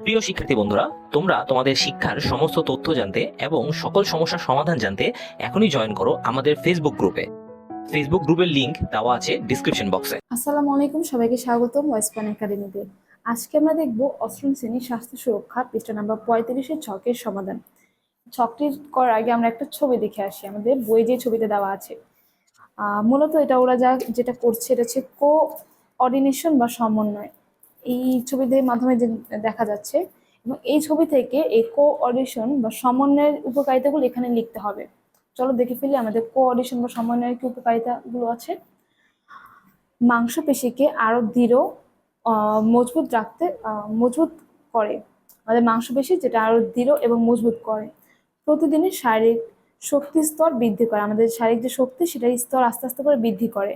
প্রিয় শিক্ষার্থী বন্ধুরা, তোমরা তোমাদের শিক্ষার সমস্ত তথ্য জানতে এবং সকল সমস্যার সমাধান জানতে এখনই জয়েন করো আমাদের ফেসবুক গ্রুপে ফেসবুক গ্রুপের লিংক দেওয়া আছে ডিসক্রিপশন বক্সে আসসালামু আলাইকুম, সবাইকে স্বাগতম ওয়েস্টার্ন একাডেমিতে আজকে আমরা দেখব অষ্টম শ্রেণির স্বাস্থ্য সুরক্ষা পৃষ্ঠা নাম্বার পঁয়ত্রিশের ছকের সমাধান। ছকটি করার আগে আমরা একটা ছবি দেখে আসি, আমাদের বই যে ছবিতে দেওয়া আছে। মূলত এটা ওরা যা যেটা করছে, এটা হচ্ছে কো অর্ডিনেশন বা সমন্বয়। এই ছবিদের মাধ্যমে যে দেখা যাচ্ছে এবং এই ছবি থেকে এই কো অডিশন বা সমন্বয়ের উপকারিতাগুলো এখানে লিখতে হবে। চলো দেখে ফেলি আমাদের কো অডিশন বা সমন্বয়ের কি উপকারিতাগুলো আছে। মাংসপেশিকে আরও দৃঢ় মজবুত রাখতে মজবুত করে। আমাদের মাংসপেশি যেটা আরও দৃঢ় এবং মজবুত করে। প্রতিদিনের শারীরিক শক্তি স্তর বৃদ্ধি করে। আমাদের শারীরিক যে শক্তি, সেটার স্তর আস্তে আস্তে করে বৃদ্ধি করে।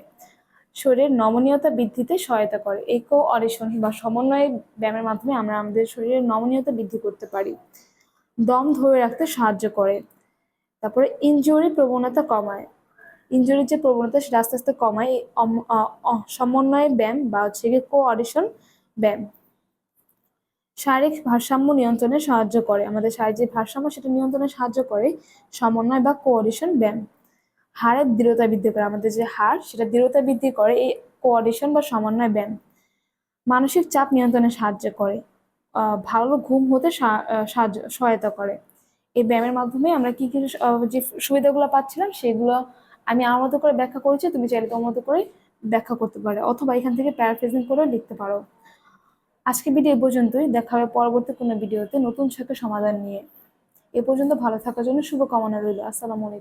শরীরের নমনীয়তা বৃদ্ধিতে সহায়তা করে। এই কো অডিশন বা সমন্বয় ব্যায়ামের মাধ্যমে আমরা আমাদের শরীরের নমনীয়তা বৃদ্ধি করতে পারি। দম ধরে রাখতে সাহায্য করে। তারপরে ইনজুরি প্রবণতা কমায়। ইনজুরির যে প্রবণতা সেটা আস্তে আস্তে কমায়। সমন্বয় ব্যায়াম বা হচ্ছে গিয়ে কোঅর্ডিনেশন ব্যায়াম। শারীরিক ভারসাম্য নিয়ন্ত্রণে সাহায্য করে। আমাদের শারীরিক ভারসাম্য সেটা নিয়ন্ত্রণে সাহায্য করে সমন্বয় বা কোঅর্ডিনেশন ব্যায়াম। হাড়ের দৃঢ়তা বৃদ্ধি করে, আমাদের যে হাড় সেটা দৃঢ়তা বৃদ্ধি করে, এই কোঅর্ডিনেশন বা সমন্বয় ব্যায়াম। মানসিক চাপ নিয়ন্ত্রণে সাহায্য করে ভালো ঘুম হতে সাহায্য, সহায়তা করে। এই ব্যায়ামের মাধ্যমে আমরা কি কি যে সুবিধাগুলো পাচ্ছিলাম, সেগুলো আমি আমার মতো করে ব্যাখ্যা করেছি, তুমি চাইলে তোমার মতো করে ব্যাখ্যা করতে পারো, অথবা এখান থেকে প্যারাফ্রেজিং করে লিখতে পারো। আজকে ভিডিও এ পর্যন্তই, দেখা হবে পরবর্তী কোনো ভিডিওতে নতুন ছকের সমাধান নিয়ে। এ পর্যন্ত ভালো থাকার জন্য শুভকামনা রইল, আসসালামু আলাইকুম।